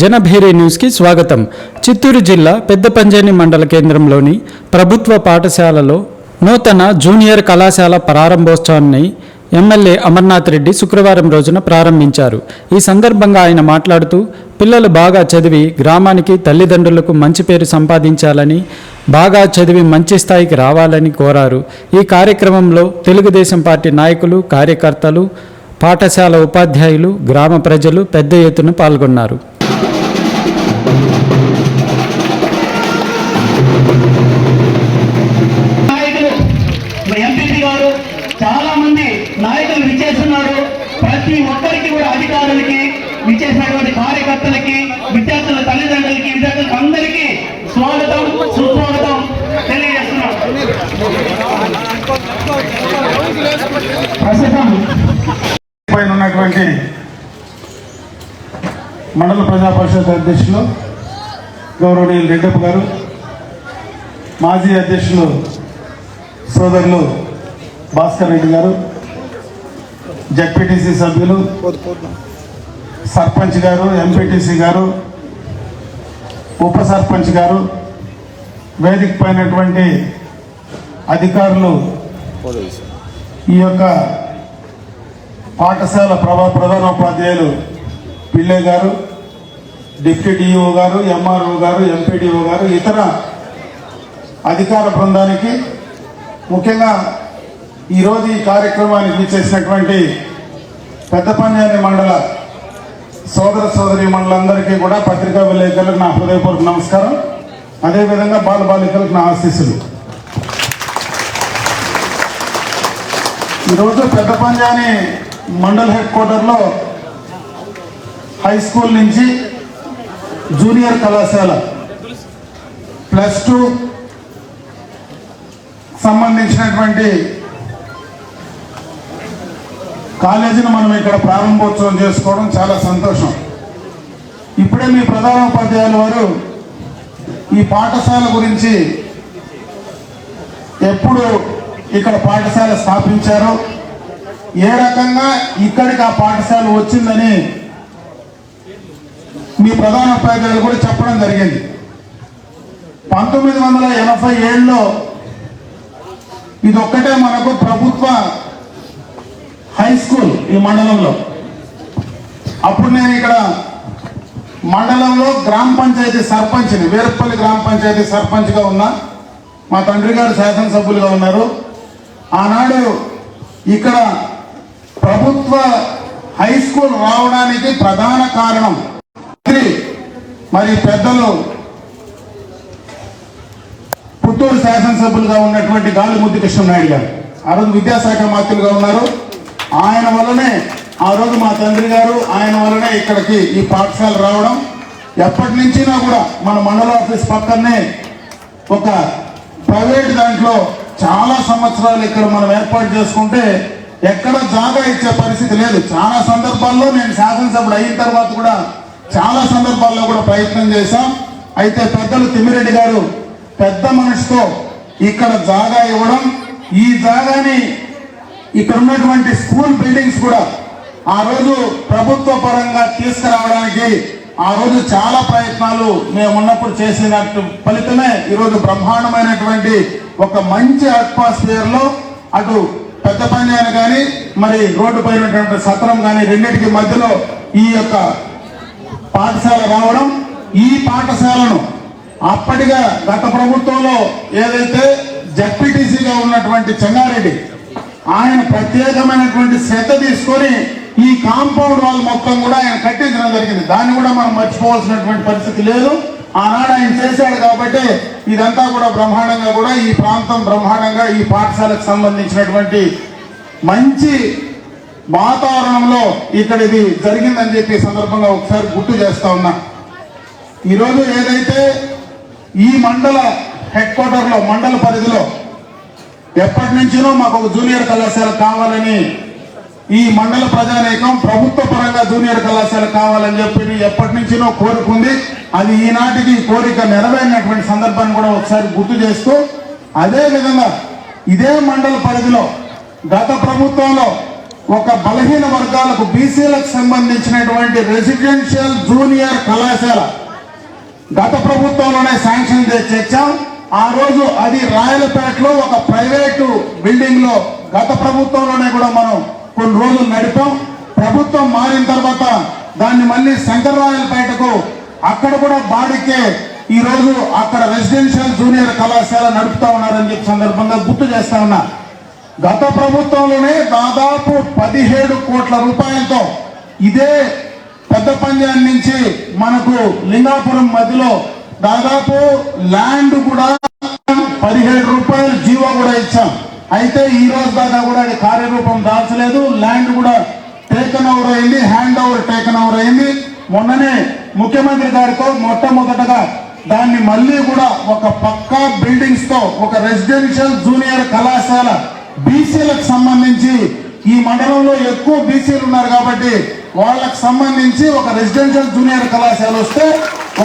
జనభేరి న్యూస్కి స్వాగతం. చిత్తూరు జిల్లా పెద్దపంజేని మండల కేంద్రంలోని ప్రభుత్వ పాఠశాలలో నూతన జూనియర్ కళాశాల ప్రారంభోత్సవాన్ని ఎమ్మెల్యే అమర్నాథ్ రెడ్డి శుక్రవారం రోజున ప్రారంభించారు. ఈ సందర్భంగా ఆయన మాట్లాడుతూ పిల్లలు బాగా చదివి గ్రామానికి తల్లిదండ్రులకు మంచి పేరు సంపాదించాలని బాగా చదివి మంచి స్థాయికి రావాలని కోరారు. ఈ కార్యక్రమంలో తెలుగుదేశం పార్టీ నాయకులు కార్యకర్తలు పాఠశాల ఉపాధ్యాయులు గ్రామ ప్రజలు పెద్ద ఎత్తున పాల్గొన్నారు. ప్రస్తుతం పైన ఉన్నటువంటి మండల ప్రజా పరిషత్ అధ్యక్షులు గౌరవనీయులు రెడ్డప్ప గారు మాజీ అధ్యక్షులు సోదరులు భాస్కర్ రెడ్డి గారు జడ్పీటీసీ సభ్యులు సర్పంచ్ గారు ఎంపీటీసీ గారు ఉప సర్పంచ్ గారు వేదిక పైనటువంటి అధికారులు ఈ యొక్క పాఠశాల ప్రభా ప్రధానోపాధ్యాయులు పిల్లే గారు డిప్యూటీ గారు ఎంఆర్ఓ గారు ఎంపీడీఓ గారు ఇతర అధికార బృందానికి ముఖ్యంగా ఈరోజు ఈ కార్యక్రమానికి చేసినటువంటి పెద్ద పంజాని మండల సోదర సోదరి మండలందరికీ కూడా పత్రికా విలేకరులకు నా హృదయపూర్వక నమస్కారం. అదేవిధంగా బాల బాలికలకు నా ఆశీస్సులు. ఈరోజు పెద్ద పంజాని మండల్ హెడ్ క్వార్టర్లో హై స్కూల్ నుంచి జూనియర్ కళాశాల ప్లస్ టూ సంబంధించినటువంటి కాలేజీని మనం ఇక్కడ ప్రారంభోత్సవం చేసుకోవడం చాలా సంతోషం. ఇప్పుడే మీ ప్రధానోపాధ్యాయుల వారు ఈ పాఠశాల గురించి ఎప్పుడు ఇక్కడ పాఠశాల స్థాపించారో ఏ రకంగా ఇక్కడికి ఆ పాఠశాల వచ్చిందని మీ ప్రధాన ఉపాధ్యాయులు కూడా చెప్పడం జరిగింది. పంతొమ్మిది వందల ఎనభై ఏడులో ఇది ఒక్కటే మనకు ప్రభుత్వ హై స్కూల్ ఈ మండలంలో. అప్పుడు నేను ఇక్కడ మండలంలో గ్రామ పంచాయతీ సర్పంచ్ని వీరపల్లి గ్రామ పంచాయతీ సర్పంచ్గా ఉన్నా. మా తండ్రి గారు శాసనసభ్యులుగా ఉన్నారు. ఆనాడు ఇక్కడ ప్రభుత్వ హై స్కూల్ రావడానికి ప్రధాన కారణం మంత్రి మరి పెద్దలు పుత్తూరు శాసనసభ్యులుగా ఉన్నటువంటి గాలి ముద్దు కృష్ణనాయుడు గారు. ఆ రోజు విద్యాశాఖ మంత్రులుగా ఉన్నారు. ఆయన వల్లనే ఆ రోజు మా తండ్రి గారు ఆయన వల్లనే ఇక్కడికి ఈ పాఠశాల రావడం. ఎప్పటి నుంచినా కూడా మన మండల ఆఫీస్ పక్కనే ఒక ప్రైవేట్ దాంట్లో చాలా సంవత్సరాలు ఇక్కడ మనం ఏర్పాటు చేసుకుంటే ఎక్కడ జాగా ఇచ్చే పరిస్థితి లేదు. చాలా సందర్భాల్లో నేను శాసనసభ్యుడు అయిన తర్వాత కూడా చాలా సందర్భాల్లో కూడా ప్రయత్నం చేశాం. అయితే పెద్దలు తిమ్మిరెడ్డి గారు పెద్ద మనిషితో ఇక్కడ జాగా ఇవ్వడం ఈ జాగాని ఇక్కడ ఉన్నటువంటి స్కూల్ బిల్డింగ్స్ కూడా ఆ రోజు ప్రభుత్వ పరంగా తీసుకురావడానికి ఆ రోజు చాలా ప్రయత్నాలు మేము ఉన్నప్పుడు చేసినట్టు ఫలితమే. ఈరోజు బ్రహ్మాండమైనటువంటి ఒక మంచి అట్మాస్ఫియర్లో అటు పెద్ద పంజాని కానీ మరి రోడ్డు పైనటువంటి సత్రం కానీ రెండింటికి మధ్యలో ఈ యొక్క పాఠశాల రావడం ఈ పాఠశాలను అప్పటిగా గత ప్రభుత్వంలో ఏదైతే జడ్పీటీసీగా ఉన్నటువంటి చెన్నారెడ్డి ఆయన ప్రత్యేకమైనటువంటి శ్రద్ధ తీసుకొని ఈ కాంపౌండ్ వాల్ మొత్తం కూడా ఆయన కట్టించడం జరిగింది. దాన్ని కూడా మనం మర్చిపోవాల్సినటువంటి పరిస్థితి లేదు. ఆనాడు ఆయన చేశాడు కాబట్టి ఇదంతా కూడా బ్రహ్మాండంగా కూడా ఈ ప్రాంతం బ్రహ్మాండంగా ఈ పాఠశాలకు సంబంధించినటువంటి మంచి వాతావరణంలో ఇక్కడ ఇది జరిగిందని చెప్పి సందర్భంగా ఒకసారి గుర్తు చేస్తా ఉన్నా. ఈరోజు ఏదైతే ఈ మండల హెడ్ క్వార్టర్లో మండల పరిధిలో ఎప్పటి నుంచినో మాకు ఒక జూనియర్ కళాశాల కావాలని ఈ మండల ప్రజానేకం ప్రభుత్వ పరంగా జూనియర్ కళాశాల కావాలని చెప్పి ఎప్పటి నుంచినో కోరుకుంది. అది ఈనాటికి కోరిక నెరవేరినటువంటి సందర్భాన్ని కూడా ఒకసారి గుర్తు చేస్తూ అదే విధంగా ఇదే మండల పరిధిలో గత ప్రభుత్వంలో ఒక బలహీన వర్గాలకు బీసీలకు సంబంధించినటువంటి రెసిడెన్షియల్ జూనియర్ కళాశాల గత ప్రభుత్వంలోనే శాంక్షన్ తెచ్చాం ఆ రోజు అది రాయలపేటలో ఒక ప్రైవేటు బిల్డింగ్లో గత ప్రభుత్వంలోనే కూడా మనం కొన్ని రోజులు నడిపాం. ప్రభుత్వం మారిన తర్వాత దాన్ని మళ్ళీ శంకర్రాయలపేటకు అక్కడ కూడా బాడికే ఈ రోజు అక్కడ రెసిడెన్షియల్ జూనియర్ కళాశాల నడుపుతా ఉన్నారని చెప్పి సందర్భంగా గుర్తు చేస్తా ఉన్నా. గత ప్రభుత్వంలోనే దాదాపు పదిహేడు కోట్ల రూపాయలతో ఇదే పెద్ద పంజాబ్ నుంచి మనకు లింగాపురం మధ్యలో దాదాపు ల్యాండ్ కూడా పదిహేడు రూపాయలు జీవో కూడా ఇచ్చాం. అయితే ఈ రోజు దాకా కూడా అది కార్యరూపం దాల్చలేదు. ల్యాండ్ కూడా టేకన్ ఓవర్ అయింది. హ్యాండ్ ఓవర్ టేకన్ ఓవర్ అయింది. మొన్ననే ముఖ్యమంత్రి గారితో మొట్టమొదటగా దాన్ని మళ్ళీ కూడా ఒక పక్కా బిల్డింగ్స్తో ఒక రెసిడెన్షియల్ జూనియర్ కళాశాల బీసీలకు సంబంధించి ఈ మండలంలో ఎక్కువ బీసీలు ఉన్నారు కాబట్టి వాళ్ళకు సంబంధించి ఒక రెసిడెన్షియల్ జూనియర్ కళాశాల వస్తే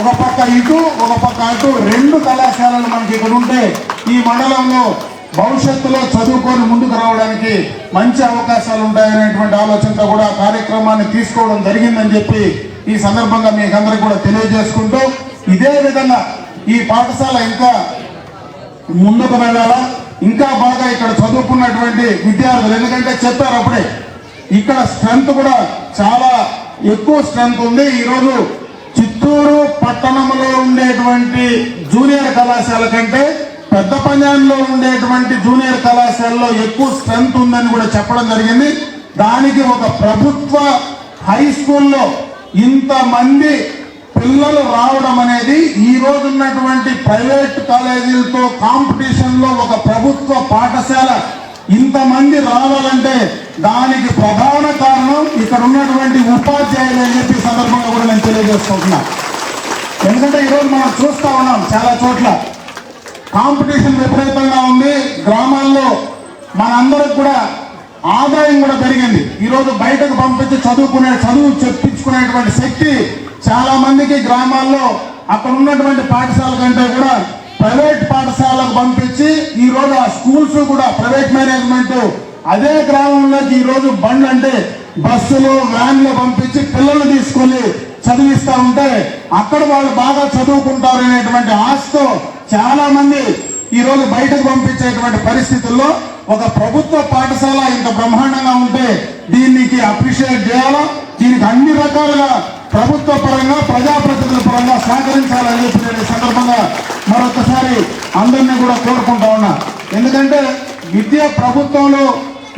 ఒక పక్క ఇటు ఒక పక్క అటు రెండు కళాశాలలు మనకి ఇక్కడ ఉంటే ఈ మండలంలో భవిష్యత్తులో చదువుకొని ముందుకు రావడానికి మంచి అవకాశాలు ఉంటాయనేటువంటి ఆలోచనతో కూడా కార్యక్రమాన్ని తీసుకోవడం జరిగిందని చెప్పి ఈ సందర్భంగా మీకు అందరికి కూడా తెలియజేసుకుంటూ ఇదే విధంగా ఈ పాఠశాల ఇంకా ముందుకు వెళ్ళాలా? ఇంకా బాగా ఇక్కడ చదువుకున్నటువంటి విద్యార్థులు ఎందుకంటే చెప్పారు అప్పుడే ఇక్కడ స్ట్రెంత్ కూడా చాలా ఎక్కువ స్ట్రెంత్ ఉంది. ఈరోజు చిత్తూరు పట్టణంలో ఉండేటువంటి జూనియర్ కళాశాల కంటే పెద్ద పంజాన్లో ఉండేటువంటి జూనియర్ కళాశాలలో ఎక్కువ స్ట్రెంగ్త్ ఉందని కూడా చెప్పడం జరిగింది. దానికి ఒక ప్రభుత్వ హై స్కూల్లో ఇంతమంది పిల్లలు రావడం అనేది ఈ రోజు ఉన్నటువంటి ప్రైవేట్ కాలేజీలతో కాంపిటీషన్లో ఒక ప్రభుత్వ పాఠశాల ఇంతమంది రావాలంటే దానికి ప్రధాన కారణం ఇక్కడ ఉన్నటువంటి ఉపాధ్యాయులు అని చెప్పి ఈ సందర్భంగా కూడా నేను తెలియజేసుకుంటున్నా. ఎందుకంటే ఈరోజు మనం చూస్తా ఉన్నాం చాలా చోట్ల. కాంపిటీషన్ విపరీతంగా ఉంది. గ్రామాల్లో మనందరికి కూడా ఆదాయం కూడా పెరిగింది. ఈరోజు బయటకు పంపించి చదువుకునే చదువు చెప్పించుకునేటువంటి శక్తి చాలా మందికి గ్రామాల్లో అక్కడ ఉన్నటువంటి పాఠశాల కంటే కూడా ప్రైవేట్ పాఠశాలకు పంపించి ఈ రోజు ఆ స్కూల్స్ కూడా ప్రైవేట్ మేనేజ్మెంట్ అదే గ్రామంలోకి ఈ రోజు బండ్ అంటే బస్సులు వ్యాన్లు పంపించి పిల్లలు తీసుకొని చదివిస్తూ ఉంటే అక్కడ వాళ్ళు బాగా చదువుకుంటారు అనేటువంటి ఆశతో చాలా మంది ఈ రోజు బయటకు పంపించేటువంటి పరిస్థితుల్లో ఒక ప్రభుత్వ పాఠశాల ఇంత బ్రహ్మాండంగా ఉంటే దీనికి అప్రిషియేట్ చేయాలా? దీనికి అన్ని రకాలుగా ప్రభుత్వ పరంగా ప్రజాప్రతినిధుల పరంగా సహకరించాలని చెప్పి నేను సందర్భంగా మరొకసారి అందరినీ కూడా కోరుకుంటా ఉన్నా. ఎందుకంటే విద్య ప్రభుత్వంలో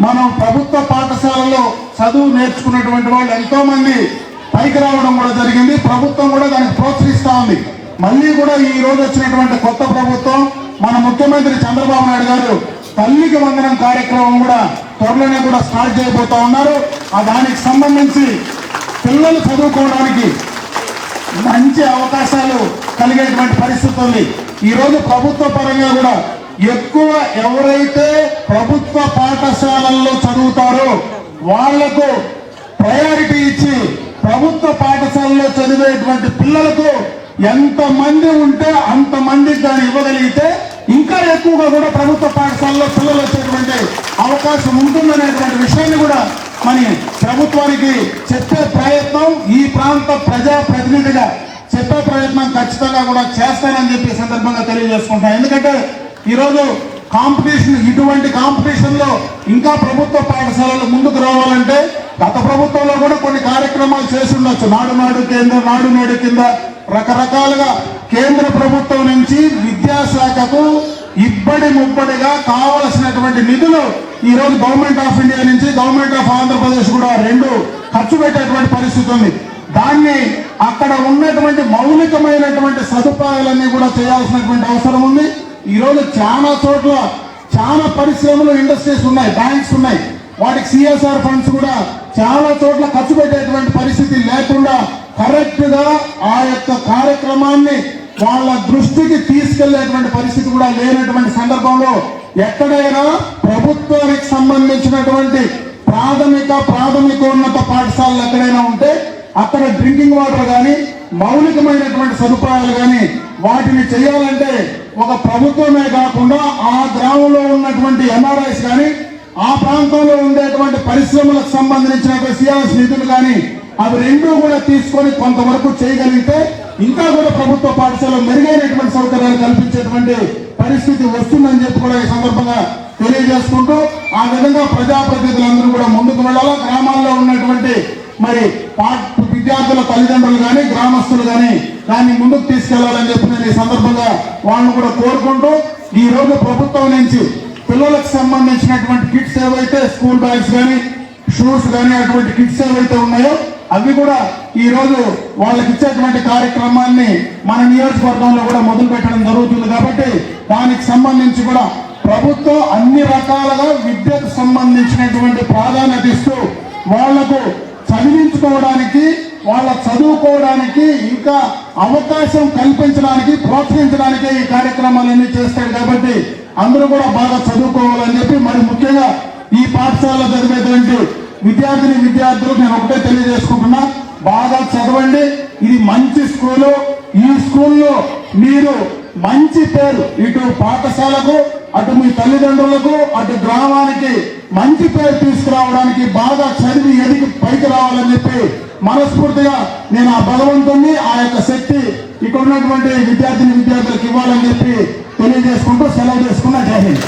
మనం ప్రభుత్వ పాఠశాలలో చదువు నేర్చుకున్నటువంటి వాళ్ళు ఎంతో మంది పైకి రావడం కూడా జరిగింది. ప్రభుత్వం కూడా దానికి ప్రోత్సహిస్తూ ఉంది. మళ్ళీ కూడా ఈ రోజు వచ్చినటువంటి కొత్త ప్రభుత్వం మన ముఖ్యమంత్రి చంద్రబాబు నాయుడు గారు తల్లికి వందనం కార్యక్రమం కూడా త్వరలోనే కూడా స్టార్ట్ చేయబోతా ఉన్నారు. ఆ దానికి సంబంధించి పిల్లలు చదువుకోవడానికి మంచి అవకాశాలు కలిగేటువంటి పరిస్థితి ఉంది. ఈరోజు ప్రభుత్వ పరంగా కూడా ఎక్కువ ఎవరైతే ప్రభుత్వ పాఠశాలల్లో చదువుతారో వాళ్ళకు ప్రయారిటీ ఇచ్చి ప్రభుత్వ పాఠశాలలో చదివేటువంటి పిల్లలకు ఎంత మంది ఉంటే అంతమందికి దాన్ని ఇవ్వగలిగితే ఇంకా ఎక్కువగా కూడా ప్రభుత్వ పాఠశాలలో పిల్లలు వచ్చేటువంటి అవకాశం ఉంటుందనేటువంటి విషయాన్ని కూడా మరి ప్రభుత్వానికి చెప్పే ప్రయత్నం ఈ ప్రాంత ప్రజా ప్రతినిధిగా చెప్పే ప్రయత్నం ఖచ్చితంగా కూడా చేస్తానని చెప్పి సందర్భంగా తెలియజేసుకుంటాను ఎందుకంటే ఈరోజు కాంపిటీషన్ ఇటువంటి కాంపిటీషన్లో ఇంకా ప్రభుత్వ పాఠశాలలు ముందుకు రావాలంటే గత ప్రభుత్వంలో కూడా కొన్ని కార్యక్రమాలు చేసి ఉండొచ్చు. నాడు నాడు కేంద్ర నాడు నేడు కింద రకరకాలుగా కేంద్ర ప్రభుత్వం నుంచి విద్యాశాఖకు ఇబ్బడి ముబ్బడిగా కావలసినటువంటి నిధులు ఈ రోజు గవర్నమెంట్ ఆఫ్ ఇండియా నుంచి గవర్నమెంట్ ఆఫ్ ఆంధ్రప్రదేశ్ కూడా రెండు ఖర్చు పెట్టేటువంటి పరిస్థితి ఉంది. దాన్ని అక్కడ ఉన్నటువంటి మౌలికమైనటువంటి సదుపాయాలన్నీ కూడా చేయాల్సినటువంటి అవసరం ఉంది. ఈ రోజు చాలా చోట్ల చాలా పరిశ్రమలు ఇండస్ట్రీస్ ఉన్నాయి బ్యాంక్స్ ఉన్నాయి. వాటికి సిఎస్ఆర్ ఫండ్స్ కూడా చాలా చోట్ల ఖర్చు పెట్టేటువంటి పరిస్థితి లేకుండా కరెక్ట్గా ఆ యొక్క కార్యక్రమాన్ని వాళ్ళ దృష్టికి తీసుకెళ్ళేటువంటి పరిస్థితి కూడా లేనటువంటి సందర్భంలో ఎక్కడైనా ప్రభుత్వానికి సంబంధించినటువంటి ప్రాథమిక ప్రాథమికోన్నత పాఠశాలలు ఎక్కడైనా ఉంటే అక్కడ డ్రింకింగ్ వాటర్ కానీ మౌలికమైనటువంటి సదుపాయాలు కానీ వాటిని చేయాలంటే ఒక ప్రభుత్వమే కాకుండా ఆ గ్రామంలో ఉన్నటువంటి ఎంఆర్ఐస్ కానీ ఆ ప్రాంతంలో ఉండేటువంటి పరిశ్రమలకు సంబంధించిన సిఆర్ఎస్ నిధులు కానీ అవి రెండూ కూడా తీసుకొని కొంతవరకు చేయగలిగితే ఇంకా కూడా ప్రభుత్వ పాఠశాలలో మెరుగైనటువంటి సౌకర్యాలు కల్పించేటువంటి పరిస్థితి వస్తుందని చెప్పి కూడా ఈ సందర్భంగా తెలియజేసుకుంటూ ఆ విధంగా ప్రజాప్రతినిధులందరూ కూడా ముందుకు వెళ్ళాలా? గ్రామాల్లో ఉన్నటువంటి మరి విద్యార్థుల తల్లిదండ్రులు కానీ గ్రామస్తులు కానీ దాన్ని ముందుకు తీసుకెళ్ళాలని చెప్పి నేను ఈ సందర్భంగా వాళ్ళను కూడా కోరుకుంటూ ఈ రోజు ప్రభుత్వం నుంచి సంబంధించినటువంటి కిట్స్ ఏవైతే స్కూల్ బ్యాగ్స్ కానీ షూస్ కానీ అటువంటి కిట్స్ ఏవైతే ఉన్నాయో అవి కూడా ఈ రోజు వాళ్ళకి ఇచ్చేటువంటి కార్యక్రమాన్ని మన నియోజకవర్గంలో కూడా మొదలు పెట్టడం జరుగుతుంది కాబట్టి దానికి సంబంధించి కూడా ప్రభుత్వం అన్ని రకాలుగా విద్యకు సంబంధించినటువంటి ప్రాధాన్యత ఇస్తూ వాళ్ళకు చదివించుకోవడానికి వాళ్ళ చదువుకోవడానికి ఇంకా అవకాశం కల్పించడానికి ప్రోత్సహించడానికి ఈ కార్యక్రమాలన్నీ చేస్తాడు కాబట్టి అందరూ కూడా బాగా చదువుకోవాలని చెప్పి మరి ముఖ్యంగా ఈ పాఠశాలలో చదివేటువంటి విద్యార్థిని విద్యార్థులకు నేను ఒకటే తెలియజేసుకుంటున్నా బాగా చదవండి. ఇది మంచి స్కూలు. ఈ స్కూల్లో మీరు మంచి పేరు ఇటు పాఠశాలకు అటు మీ తల్లిదండ్రులకు అటు గ్రామానికి మంచి పేరు తీసుకురావడానికి బాగా చదివి ఎదిగి పైకి రావాలని చెప్పి మనస్ఫూర్తిగా నేను ఆ భగవంతుణ్ణి ఆ యొక్క శక్తి ఇక్కడ ఉన్నటువంటి విద్యార్థిని విద్యార్థులకు ఇవ్వాలని చెప్పి తెలియజేసుకుంటూ సెలవు చేసుకున్న జై హింద్.